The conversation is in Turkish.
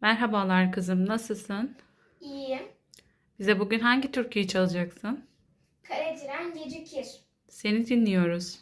Merhabalar kızım, nasılsın? İyiyim. Bize bugün hangi türküyü çalacaksın? Karadiren Gecikir. Seni dinliyoruz.